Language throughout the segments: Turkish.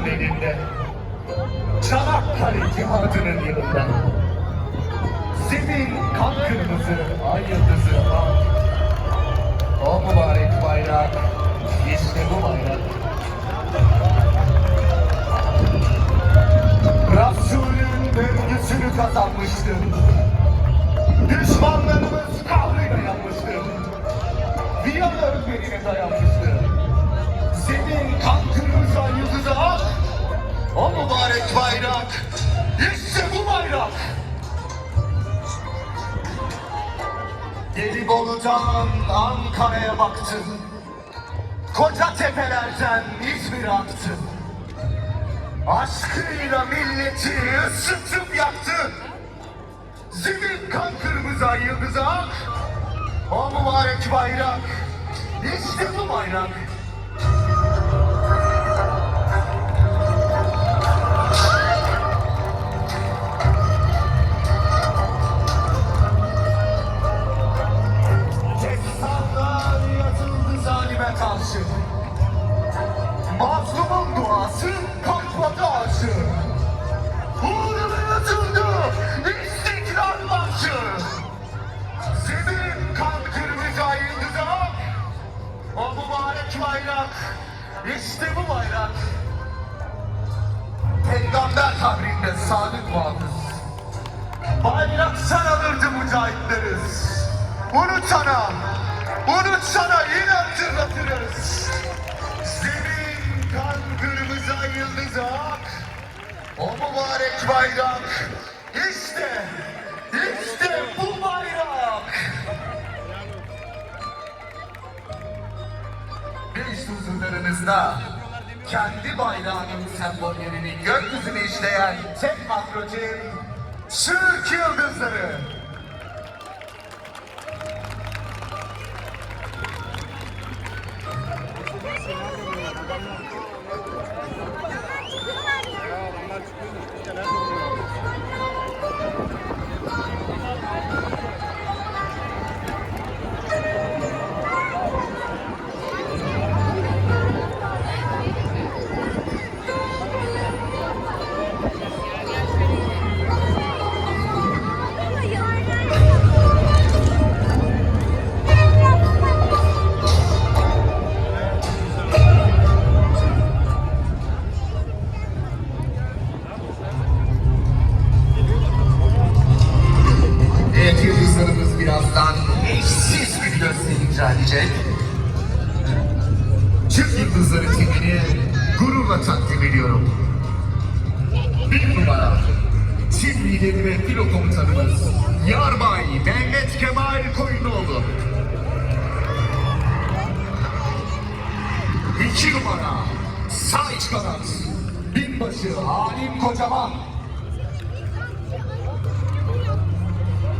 önlerinde. Çanakkale cihadının yılında. Zemin kan kırmızı, ay yıldızı. O mübarek bayrak, işte bu bayrak. Resulün övgüsünü kazanmıştım. Düşmanlarımız kahrıyla yanmıştı. Viyana önlerine dayanmıştı. Senin kan kırmızı yıldızı ak. O mübarek bayrak. İşte bu bayrak. Gelibolu'dan Ankara'ya baktım. Koca tepelerden İzmir aktı. Aşkıyla milleti ısıtıp yaktı. Zemin kan kırmızı ay yıldızı ak. O mübarek bayrak. İşte bu bayrak. Sadık muhafız. Bayrak sen alırdı mücahitleriz. Unutana, unutana yine hatırlatırız. Zemin kan kırmızı ay yıldızı ak. O mübarek bayrak, işte, işte bu bayrak. Beş huzurlarınızda kendi bayrağının sembollerini gökyüzüne işleyen tek makroçin Türk Yıldızları.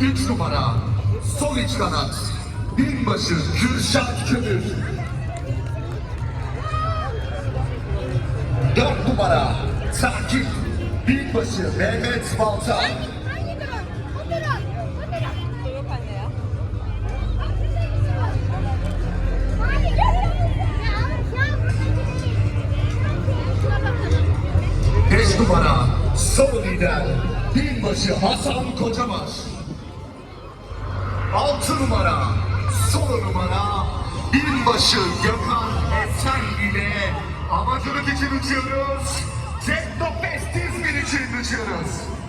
3 numara sol iç kanat binbaşı Kürşat Kömür. 4 numara Sakip binbaşı Mehmet Balta. Beş numara sol lider binbaşı Hasan Kocabaş Numara, sol numara, binbaşı Gökhan Esen ile amacılık için uçuyoruz. Teknofest İzmir için uçuyoruz.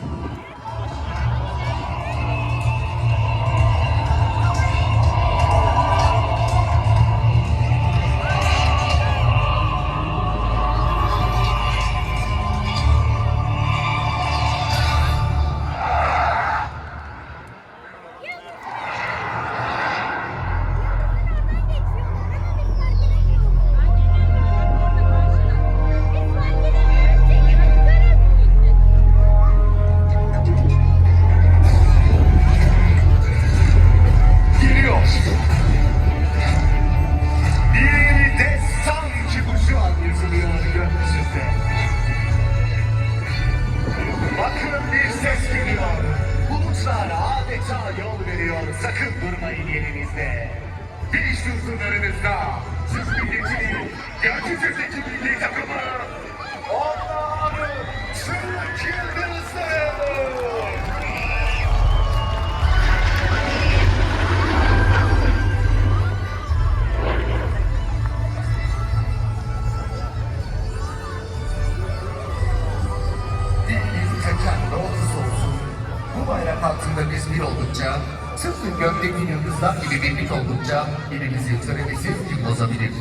Oldukça birimizi töremesiz kim bozabilir?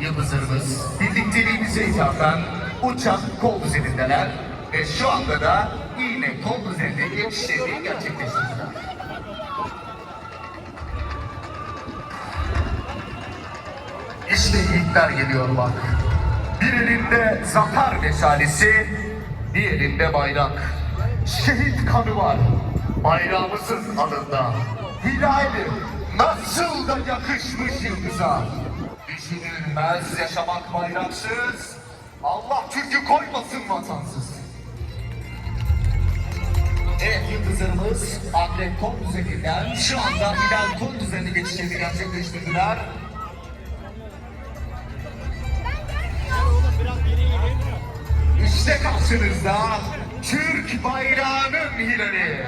Yıldızlarımız birlikteliğimize ithafen uçan kol düzenindeler ve şu anda da iğne kol düzeninde geçişlerini gerçekleştirdiler. İşte yiğitler geliyor bak. Bir elinde zafer meşalesi, bir elinde bayrak. Şehit kanı var bayrağımızın alında. Hilali nasıl da yakışmış yıldıza. Düşünülmez yaşamak bayraksız, Allah Türk'ü koymasın vatansız. Evet yıldızlarımız Akrep Kon düzeninden şu anda Hilal Kon düzenine geçişlerini gerçekleştirdiler. İşte karşınızda Türk bayrağının hilali.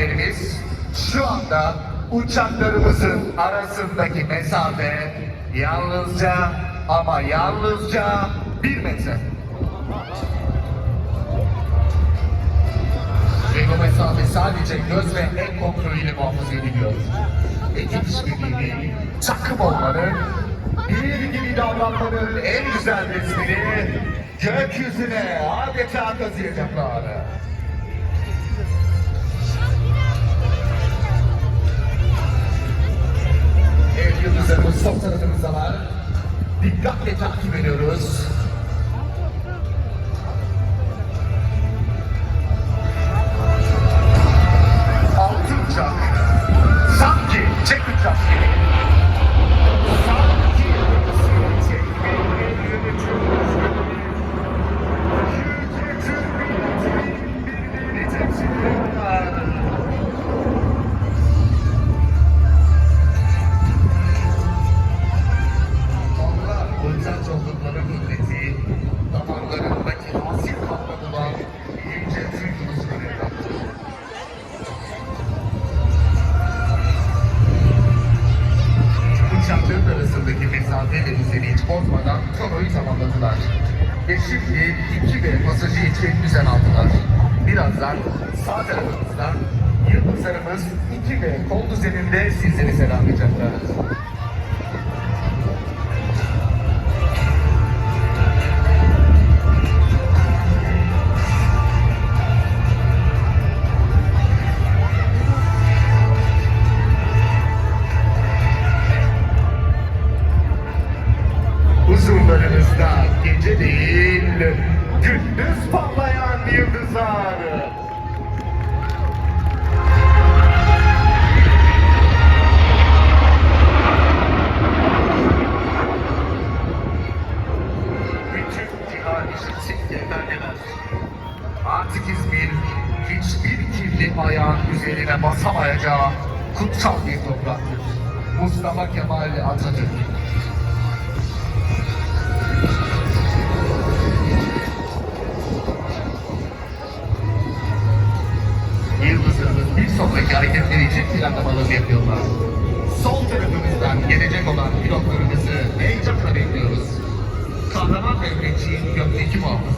Misafirlerimiz şu anda uçaklarımızın arasındaki mesafe yalnızca ama yalnızca bir metre. Ve bu mesafe sadece göz ve el kontrolüyle muhafaza ediliyor. Ekip işbirliği, takım olmanın, bir gibi davranmanın en güzel resmini gökyüzüne adeta kazıyacaklar. Evet yıldızlarımız sol tarafımızda var. Dikkatle takip ediyoruz. Altı uçak. Sanki çek uçak.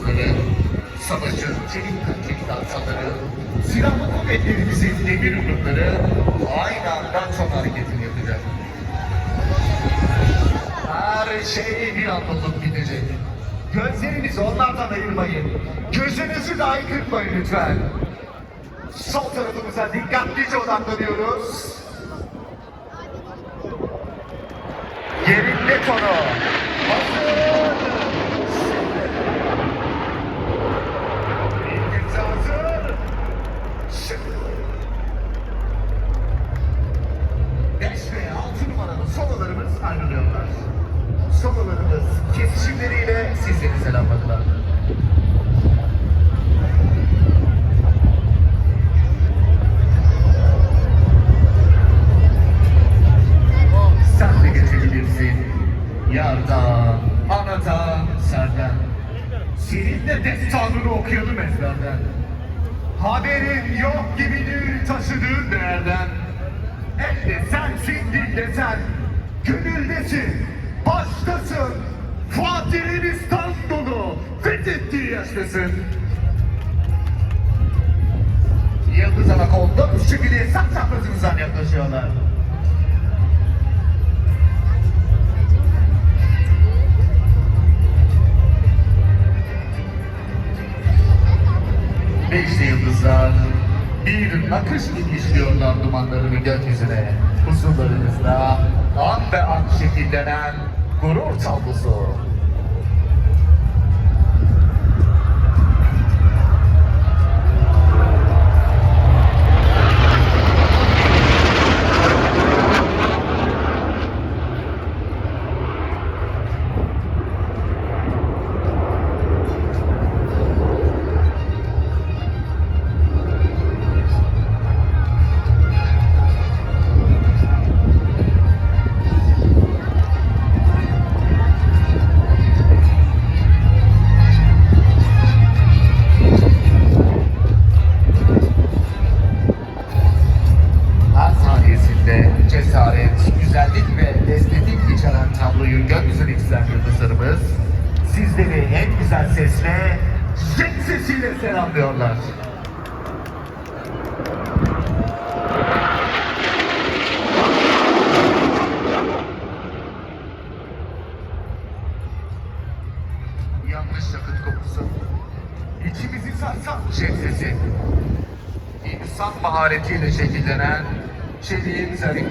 Muhafızları, savaşın çelik çelik dansaları, silahlı kuvvetlerimizin demir yumrukları aynı anda son hareketini yapacak. Her şey bir anda olup bitecek. Gözlerinizi onlardan ayırmayın. Gözünüzü dahi kırpmayın lütfen. Sol tarafımıza dikkatlice odaklanıyoruz. Yerinde konu. kesişimleriyle sizleri selamladılar. Yarda, anata, serden. Senin de destanını okuyalım ezberden. Haberin yok. Yaştasın. Yıldız Anakonda bu şekilde sak saklasınızdan yaklaşıyorlar. Beşli yıldızlar bir nakış gibi işliyorlar dumanlarını gökyüzüne. Huzurlarınızda an be an şekillenen gurur tablosu. İnsan maharetiyle şekillenen çeliğin zarif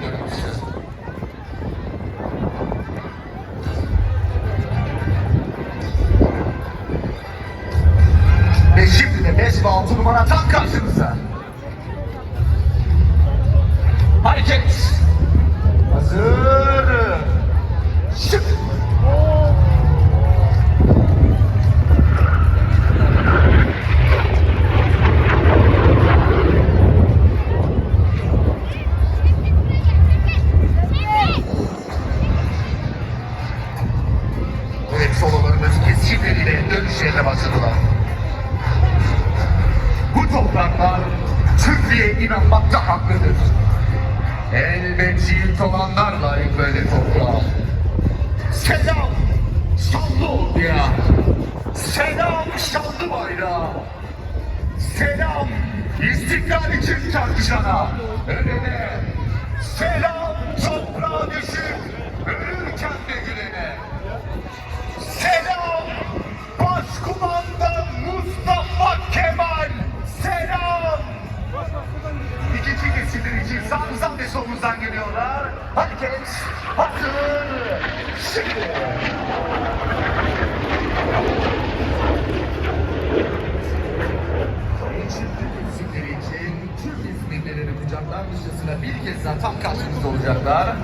keskinleriyle dönüş yerine başladılar. Bu topraklar Türkiye inanmakta haklıdır. Elbet yiğit olanlar layık böyle toprağa. Selam şanlı orduya. Selam şanlı bayrağa. Selam istiklal için çarpışana. Ölene. Selam toprağa düşüp için sağımızdan ve solumuzdan geliyorlar. Hareket hazır. Şimdi. İsimleri için tüm İzmirlileri kucaklarmışçasına bir kez daha tam karşımızda olacaklar.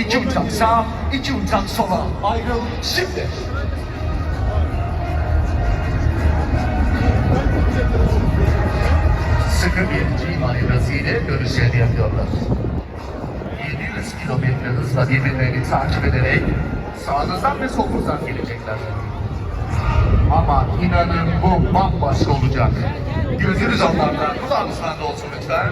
İki uçak sağa, iki uçak sola. Ayrıl şimdi. sıkı bir G manevrasıyla görüşlerini yapıyorlar. 700 kilometre hızla birbirlerini takip ederek sağınızdan ve solunuzdan gelecekler. Ama inanın bu bambaşka olacak. Gözünüz onlarda, kulağınız bende olsun lütfen.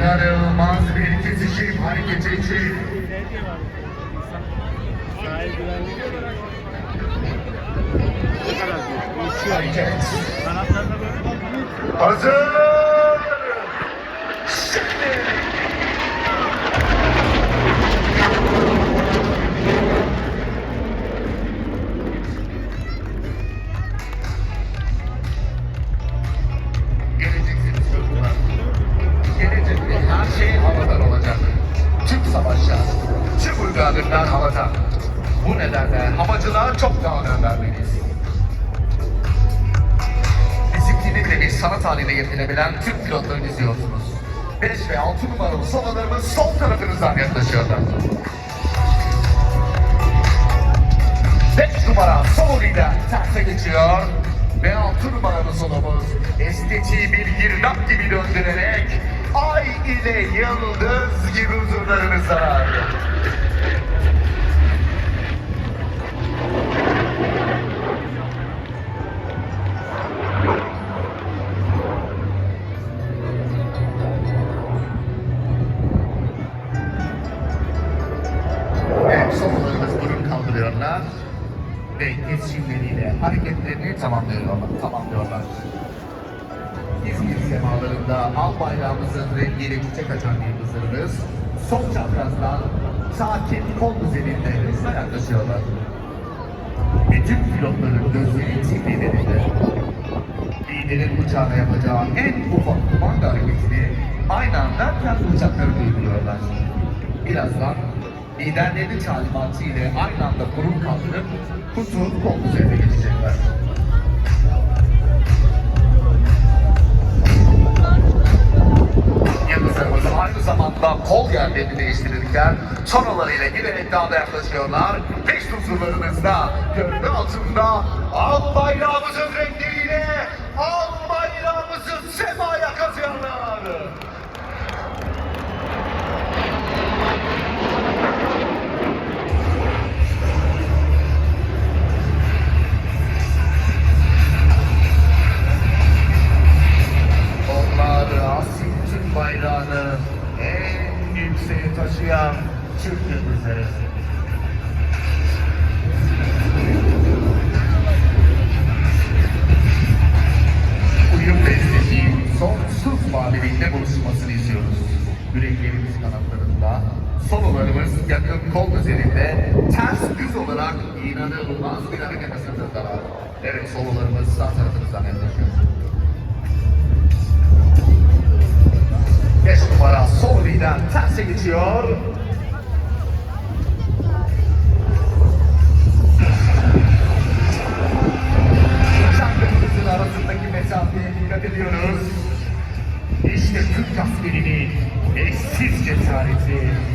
İnanılmaz bir kesişim hareketi için hareket. Hazır! Bu nedenle havacılığa çok daha önem vermeliyiz. Disiplini bile bir sanat haline getirilebilen Türk pilotlarını izliyorsunuz. 5 ve 6 numaralı solalarımız sol tarafınızdan yaklaşıyorlar. 5 numara solo lider terse geçiyor. Ve 6 numaralı solomuz estetiği bir girdap gibi döndürerek ay ile yıldız gibi huzurlarınızda. Evet, tamamlıyorlar. İzmir semalarında al bayrağımızın rengiyle çiçek açan yıldızlarımız sol çaprazdan sakin kol üzerinde hızla yaklaşıyorlar. Bütün pilotların gözleri tipilerinde. Liderin uçağına yapacağı en ufak kumanda hareketini aynı anda kendi uçakları uyguluyorlar. Birazdan liderlerin talimatı ile aynı anda burun kaldırıp kutu kol üzerine geçecekler. Yıldızlarımız aynı zamanda kol yerlerini değiştirirken sonalarıyla giderek daha da yaklaşıyorlar. Beş huzurlarınızda gövde altında al bayrağımızın renkleriyle al bayrağımızı semaya kazıyorlar. everybody's here.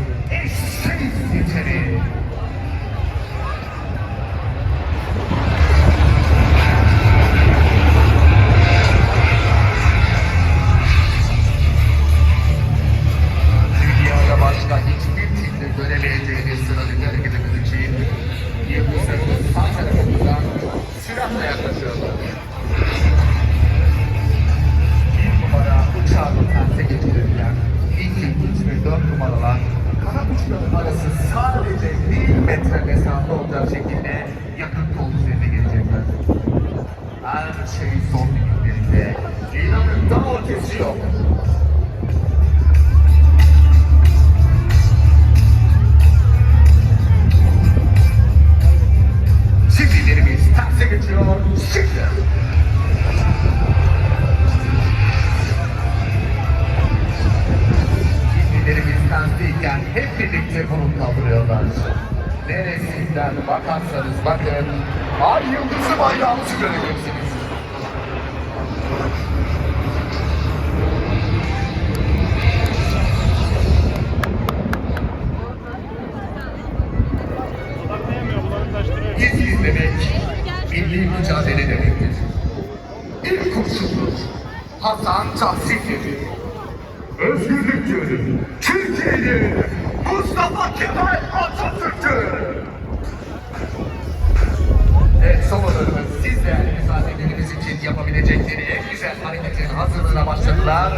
Siz değerli misafirlerimiz için yapabilecekleri en güzel hareketin hazırlığına başladılar.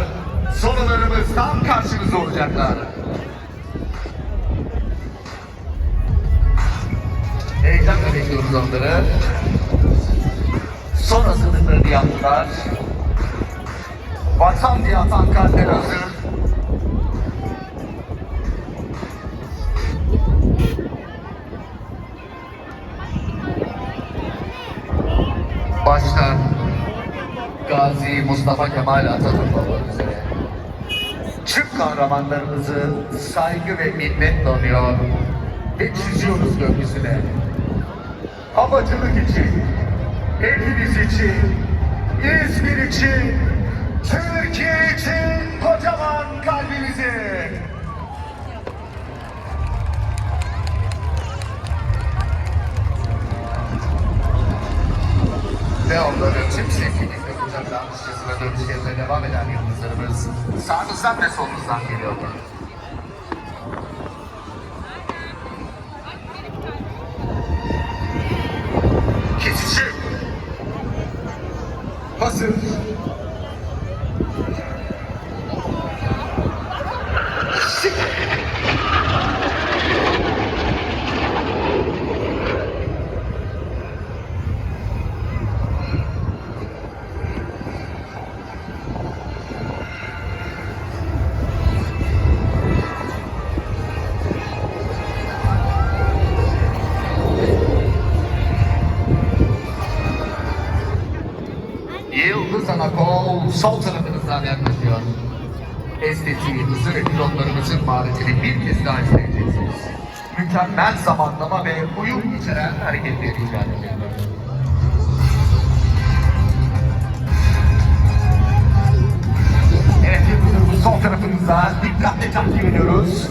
Sorularımız tam karşınızda olacaklar. Heyecanla bekliyoruz onları. Son hazırlıklarını yaptılar. Vatan diye atan kalpler hazır. Başta Gazi Mustafa Kemal Atatürk üzere Türk kahramanlarımızı saygı ve minnetle anıyor ve çiziyoruz gökyüzüne. Havacılık için, hepiniz için, İzmir için, Türkiye için kocaman kalbinizi. Sağınızdan ve solunuzdan geliyorlar. Yıldız Anakol sol tarafınızdan yaklaşıyor. Estetiği, hızı ve pilotlarımızın maharetini bir kez daha izleyeceksiniz. Mükemmel zamanlama ve uyum içeren hareketleri icra ediyorlar. Evet, sol tarafınızda dikkatle takip ediyoruz.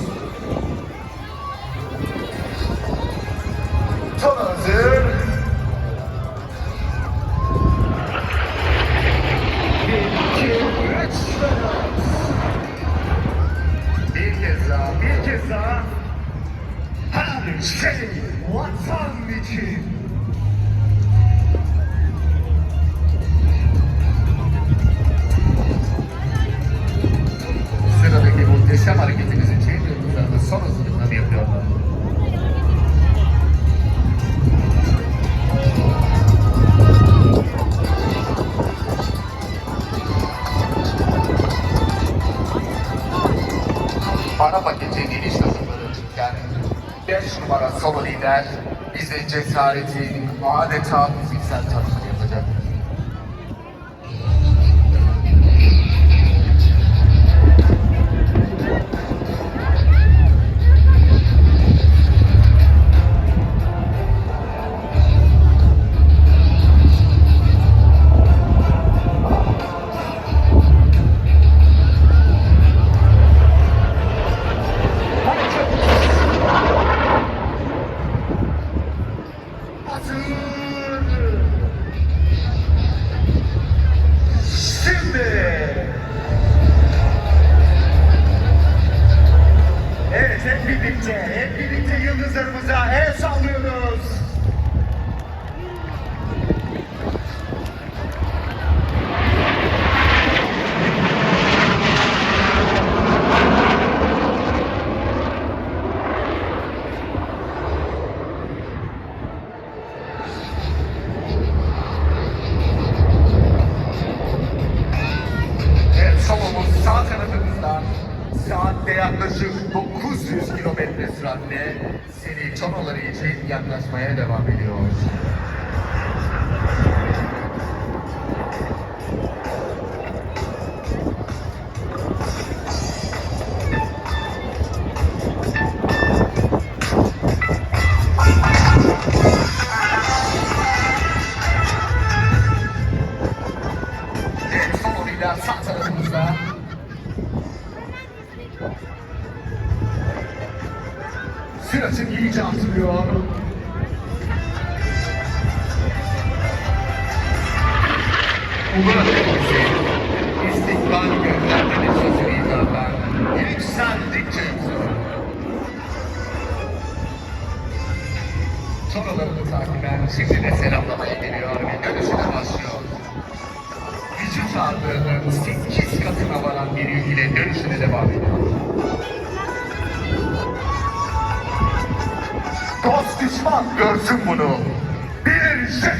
Muhteşem hareketimiz için yıldızlarımız son hazırlıklarını yapıyorlar. Ana paketi geniş hazırlığı çıkken 5 numara solo lider bize cesaretin adeta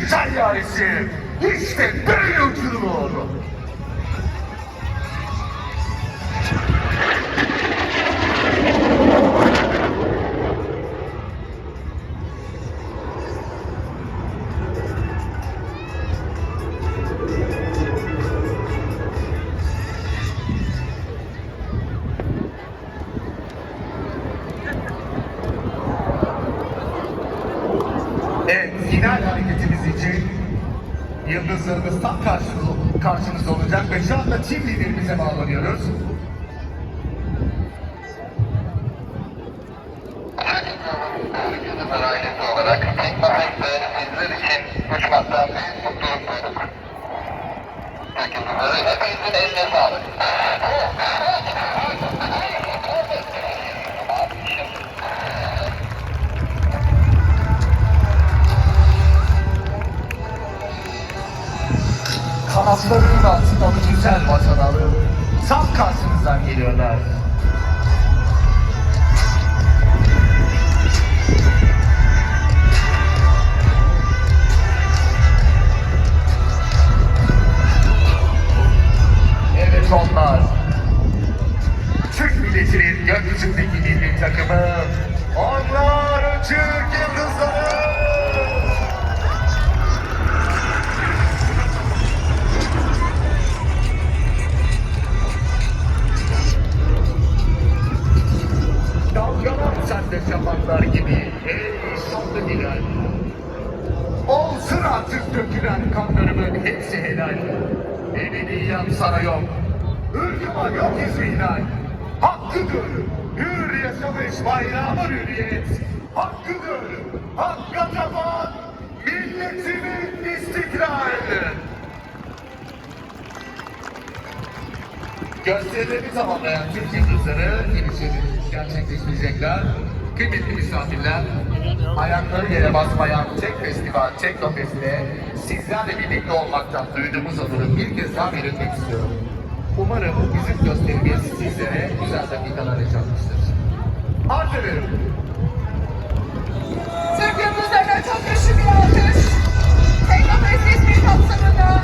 Tayyaresi. İşte böyle. Evet, güzel alıp tam karşınızdan geliyorlar. Dökülen kanlarımın hepsi helal. Ebediyen sana yok. Irkıma yok ihlal. Hakkıdır. Hür yaşamış bayrağımın hürriyet. Hakkıdır. Hakka taban milletimin istikrarı. Gösterileri tamamlayan Türk Yıldızları finişini gerçekleştirecekler. Kıymetli misafirler, ayakları yere basmayan Tek Festival Teknofest'te sizlerle birlikte olmaktan duyduğumuz adını bir kez daha belirtmek istiyorum. Umarım müzik gösterimiz sizlere güzel dakikalar yaşatmıştır. Arz ederim. Türk yıldızlarına çok güçlü bir alkış. Teknofest İzmir kapsamında